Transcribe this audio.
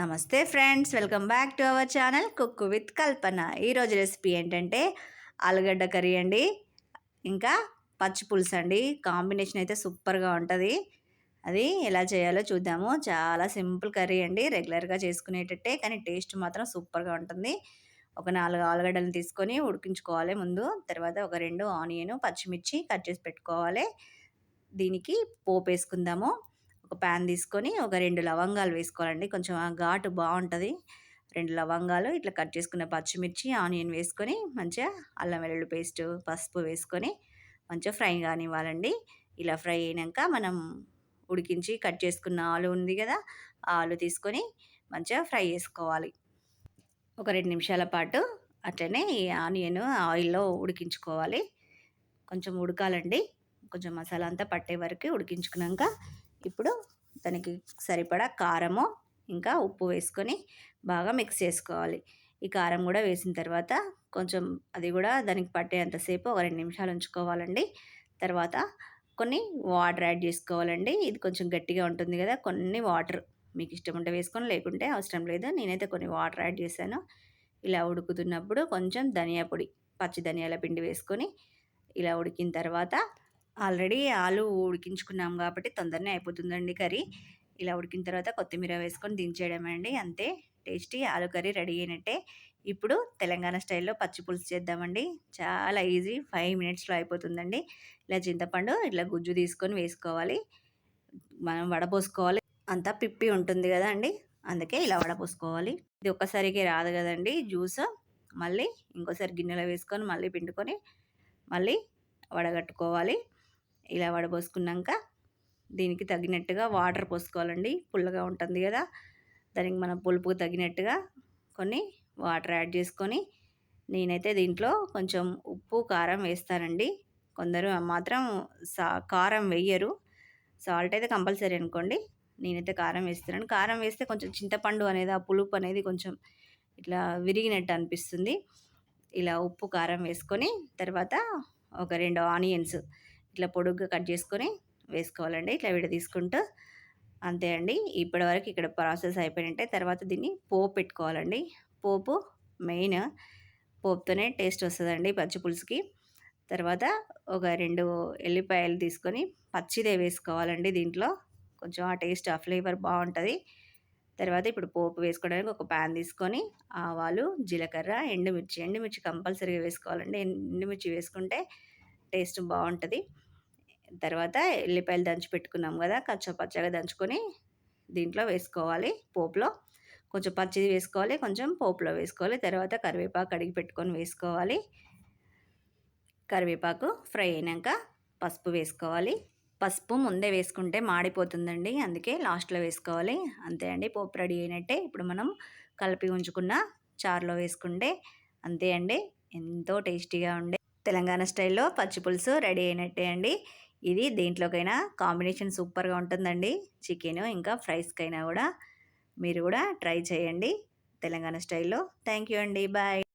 నమస్తే friends welcome back to our channel cook with Kalpana. ఈరోజు recipe ఏంటంటే ఆలుగడ్డ కర్రీ అండి ఇంకా పచ్చి పులుసు అండి. కాంబినేషన్ అయితే సూపర్గా ఉంటుంది. అది ఎలా చేయాలో చూద్దాము. చాలా సింపుల్ కర్రీ అండి రెగ్యులర్గా చేసుకునేటట్టే కానీ టేస్ట్ మాత్రం సూపర్గా ఉంటుంది. ఒక నాలుగు ఆలుగడ్డలు తీసుకొని ఉడికించుకోవాలి ముందు. తర్వాత ఒక రెండు ఆనియన్ పచ్చిమిర్చి కట్ చేసి పెట్టుకోవాలి. దీనికి పోపు వేసుకుందాము. ఒక ప్యాన్ తీసుకొని ఒక రెండు లవంగాలు వేసుకోవాలండి. కొంచెం ఆ ఘాటు బాగుంటుంది. రెండు లవంగాలు ఇట్లా కట్ చేసుకున్న పచ్చిమిర్చి ఆనియన్ వేసుకొని మంచిగా అల్లం వెల్లుల్లి పేస్ట్ పసుపు వేసుకొని మంచిగా ఫ్రై కానివ్వాలండి. ఇలా ఫ్రై అయినాక మనం ఉడికించి కట్ చేసుకున్న ఆలు ఉంది కదా ఆ ఆలు తీసుకొని మంచిగా ఫ్రై చేసుకోవాలి. ఒక రెండు నిమిషాల పాటు అట్లనే ఈ ఆనియన్ ఆయిల్లో ఉడికించుకోవాలి. కొంచెం ఉడకాలండి. కొంచెం మసాలా అంతా పట్టే వరకు ఉడికించుకున్నాక ఇప్పుడు దానికి సరిపడా కారము ఇంకా ఉప్పు వేసుకొని బాగా మిక్స్ చేసుకోవాలి. ఈ కారం కూడా వేసిన తర్వాత కొంచెం అది కూడా దానికి పట్టేంతసేపు ఒక రెండు నిమిషాలు ఉంచుకోవాలండి. తర్వాత కొన్ని వాటర్ యాడ్ చేసుకోవాలండి. ఇది కొంచెం గట్టిగా ఉంటుంది కదా కొన్ని వాటర్ మీకు ఇష్టం ఉంటే వేసుకొని లేకుంటే అవసరం లేదు. నేనైతే కొన్ని వాటర్ యాడ్ చేశాను. ఇలా ఉడుకుతున్నప్పుడు కొంచెం ధనియా పొడి పచ్చి ధనియాల పిండి వేసుకొని ఇలా ఉడికిన తర్వాత ఆల్రెడీ ఆలు ఉడికించుకున్నాం కాబట్టి తొందరనే అయిపోతుందండి కర్రీ. ఇలా ఉడికిన తర్వాత కొత్తిమీర వేసుకొని దించేయడమే అండి. అంతే టేస్టీ ఆలు కర్రీ రెడీ అయినట్టే. ఇప్పుడు తెలంగాణ స్టైల్లో పచ్చి పులుసు చేద్దామండి. చాలా ఈజీ ఫైవ్ మినిట్స్లో అయిపోతుందండి. ఇలా చింతపండు ఇట్లా గుజ్జు తీసుకొని వేసుకోవాలి. మనం వడపోసుకోవాలి అంతా పిప్పి ఉంటుంది కదా అండి. అందుకే ఇలా వడపోసుకోవాలి ఇది ఒక్కసారికి రాదు కదండి జ్యూస్. మళ్ళీ ఇంకోసారి గిన్నెలో వేసుకొని మళ్ళీ పిండుకొని మళ్ళీ వడగట్టుకోవాలి. ఇలా వడబోసుకున్నాక దీనికి తగినట్టుగా వాటర్ పోసుకోవాలండి. పుల్లగా ఉంటుంది కదా. దానికి మన పులుపుకు తగినట్టుగా కొన్ని వాటర్ యాడ్ చేసుకొని నేనైతే దీంట్లో కొంచెం ఉప్పు కారం వేస్తానండి. కొందరు మాత్రం సా కారం వేయరు సాల్ట్ అయితే కంపల్సరీ అనుకోండి. నేనైతే కారం వేస్తున్నాను. కారం వేస్తే కొంచెం చింతపండు అనేది ఆ పులుపు అనేది కొంచెం ఇట్లా విరిగినట్టు అనిపిస్తుంది. ఇలా ఉప్పు కారం వేసుకొని తర్వాత ఒక రెండు ఆనియన్స్ ఇట్లా పొడుగ్గా కట్ చేసుకొని వేసుకోవాలండి. ఇట్లా విడ తీసుకుంటూ అంతే అండి. ఇప్పటివరకు ఇక్కడ ప్రాసెస్ అయిపోయినట్టే. తర్వాత దీన్ని పోపు పెట్టుకోవాలండి. పోపు మెయిన్ పోపుతోనే టేస్ట్ వస్తుందండి పచ్చి పులుసుకి. తర్వాత ఒక రెండు ఎల్లిపాయలు తీసుకొని పచ్చిదే వేసుకోవాలండి దీంట్లో. కొంచెం ఆ టేస్ట్ ఆ ఫ్లేవర్ బాగుంటుంది. తర్వాత ఇప్పుడు పోపు వేసుకోవడానికి ఒక ప్యాన్ తీసుకొని ఆవాలు జీలకర్ర ఎండుమిర్చి. ఎండుమిర్చి కంపల్సరీగా వేసుకోవాలండి. ఎండుమిర్చి వేసుకుంటే టేస్ట్ బాగుంటుంది. తర్వాత ఎల్లిపాయలు దంచి పెట్టుకున్నాం కదా కచ్చా పచ్చగా దంచుకొని దీంట్లో వేసుకోవాలి పోపులో. కొంచెం పచ్చిది వేసుకోవాలి కొంచెం పోపులో వేసుకోవాలి. తర్వాత కరివేపాకు కడిగి పెట్టుకొని వేసుకోవాలి. కరివేపాకు ఫ్రై అయినాక పసుపు వేసుకోవాలి. పసుపు ముందే వేసుకుంటే మాడిపోతుందండి అందుకే లాస్ట్లో వేసుకోవాలి. అంతే అండి పోపు రెడీ అయినట్టే. ఇప్పుడు మనం కలిపి ఉంచుకున్న చారులో వేసుకుంటే అంతే అండి ఎంతో టేస్టీగా ఉండే తెలంగాణ స్టైల్లో పచ్చి పులుసు రెడీ అయినట్టే అండి. ఇది దేంట్లోకైనా కాంబినేషన్ సూపర్గా ఉంటుందండి. చికెన్ ఇంకా ఫ్రైస్కైనా కూడా మీరు కూడా ట్రై చేయండి. తెలంగాణ స్టైల్లో. థ్యాంక్ యూ అండి. బాయ్.